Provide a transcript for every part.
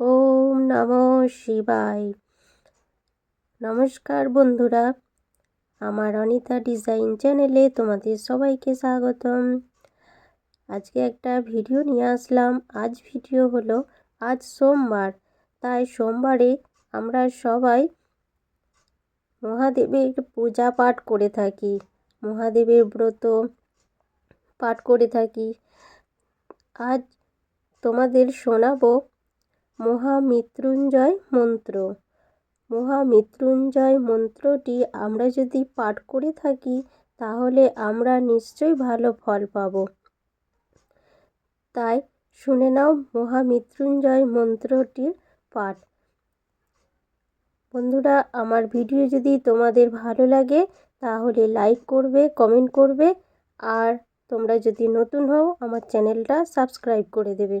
ওম নম শিবায়। নমস্কার বন্ধুরা, আমার অনিতা ডিজাইন চ্যানেলে তোমাদের সবাইকে স্বাগতম। আজকে একটা ভিডিও নিয়ে আসলাম। আজ ভিডিও হলো, আজ সোমবার। তাই সোমবারে আমরা সবাই মহাদেবের পূজা পাঠ করে থাকি, মহাদেবের ব্রত পাঠ করে থাকি। আজ তোমাদের শোনাবো মহামৃত্যুঞ্জয় মন্ত্র। মহামৃত্যুঞ্জয় মন্ত্রটি আমরা যদি পাঠ করে থাকি, তাহলে আমরা নিশ্চয়ই ভালো ফল পাব। তাই শুনে নাও মহামৃত্যুঞ্জয় মন্ত্রটির পাঠ। বন্ধুরা, আমার ভিডিও যদি তোমাদের ভালো লাগে, তাহলে লাইক করবে, কমেন্ট করবে, আর তোমরা যদি নতুন হও, আমার চ্যানেলটা সাবস্ক্রাইব করে দেবে।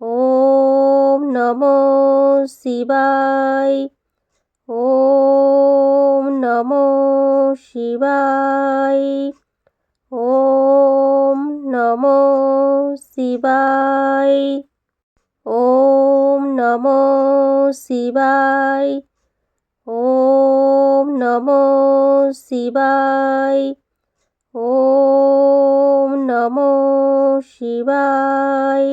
ওম নমো শিবায়। ওম নমো শিবায়। ওম নমো শিবায়। ওম নমো শিবায়। ওম নমো শিবায়। ওম নমো শিবায়।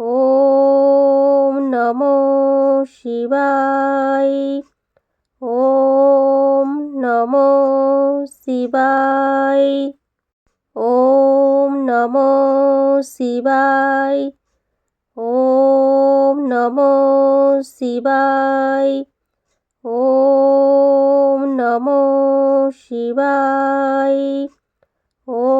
ওম নমো শিবায়। ওম নমো শিবায়। ওম নমো শিবায়। ওম নমো শিবায়। ওম নমো শিবায়। ওম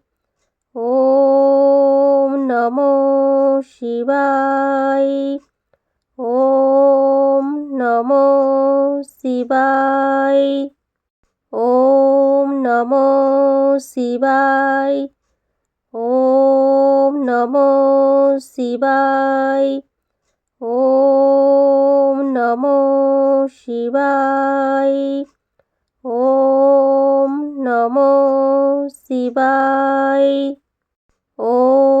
নমো শিবায় ওম নমো শিবায় ওম নমো শিবায় ওম নমো শিবায় ওম নমো শিবায় ওম নমো শিবায় ওম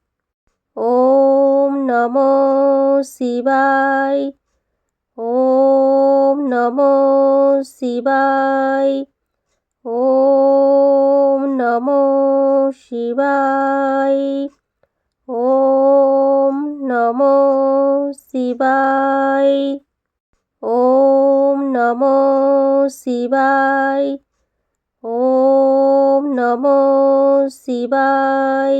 ওম নমো শিবায়, ওম নমো শিবায়, ওম নমো শিবায়, ওম নমো শিবায়, ওম নমো শিবায়, ওম নমো শিবায়।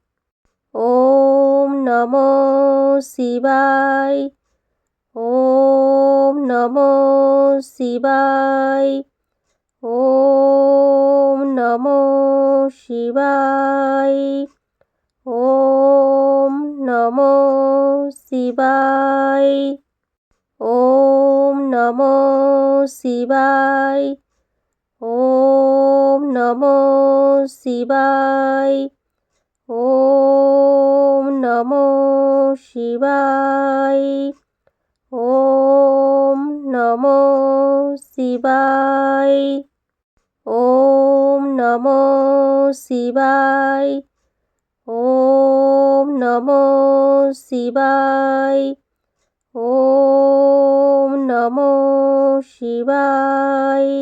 ওম নমো শিবায়, ওম নমো শিবায়, ওম নমো শিবায়, ওম নমো শিবায়, ওম নমো শিবায়, ওম নমো শিবায় ওম নমো শিবায়। ওম নমো শিবায়। ওম নমো শিবায়। ওম নমো শিবায়। ওম নমো শিবায়।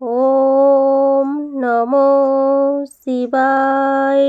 ওম নমো শিবায়।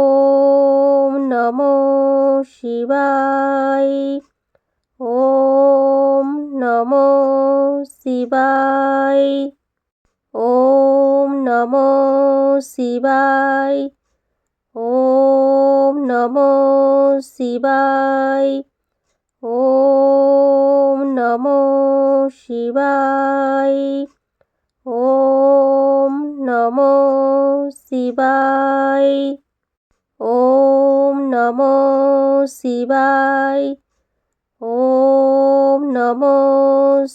নমো শিবায় ওম নমো শিবায় ওম নমো শিবায় ওম নমো শিবায় ওম নমো শিবায় ওম নমো শিবায় ওম নমো শিবায় ওম নমো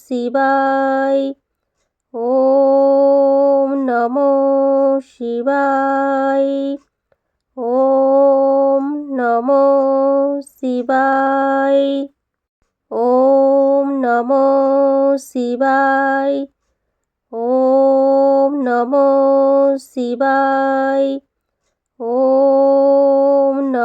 শিবায় ওম নমো শিবায় ওম নমো শিবায় ওম নমো শিবায় ওম নমো শিবায় ওম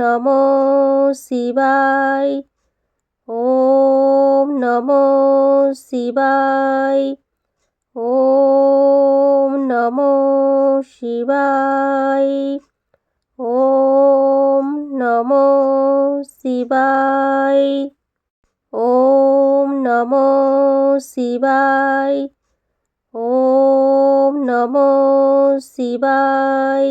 নমো শিবায় ওম নমো শিবায় ওম নমো শিবায় ওম নমো শিবায় ওম নমো শিবায় ওম নমো শিবায়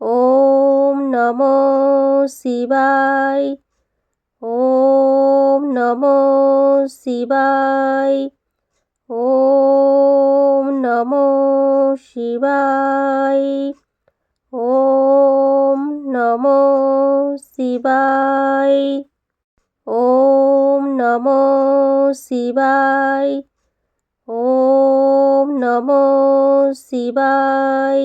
ওম নমো শিবায়, ওম নমো শিবায়, ওম নমো শিবায়, ওম নমো শিবায়, ওম নমো শিবায়, ওম নমো শিবায়।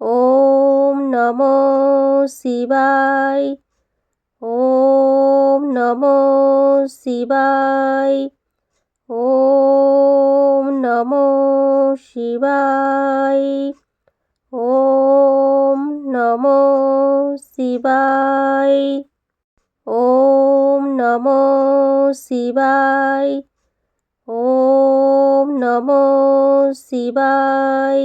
ওম নমো শিবায়। ওম নমো শিবায়। ওম নমো শিবায়। ওম নমো শিবায়। ওম নমো শিবায়। ওম নমো শিবায়।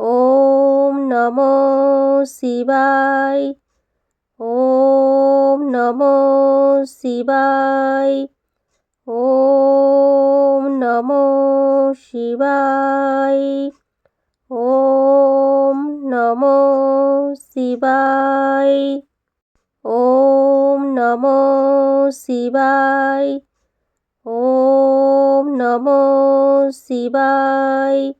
ওম নমো শিবায়, ওম নমো শিবায়, ওম নমো শিবায়, ওম নমো শিবায়, ওম নমো শিবায়, ওম নমো শিবায়।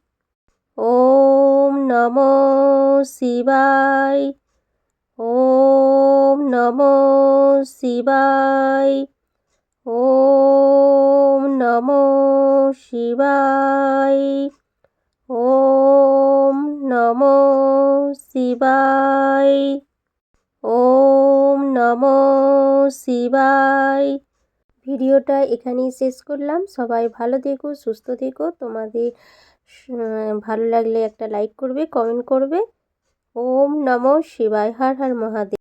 ওম নমো শিবায়, ওম নমো শিবায়, ওম নমো শিবায়, ওম নমো শিবায়, ওম নমো শিবায়। ভিডিওটা এখানেই শেষ করলাম। সবাই ভালো থেকো, সুস্থ থেকো। তোমাদের ভালো লাগলে একটা লাইক করবে কমেন্ট করবে। ওম নমো শিবায় হর হর মহাদেব।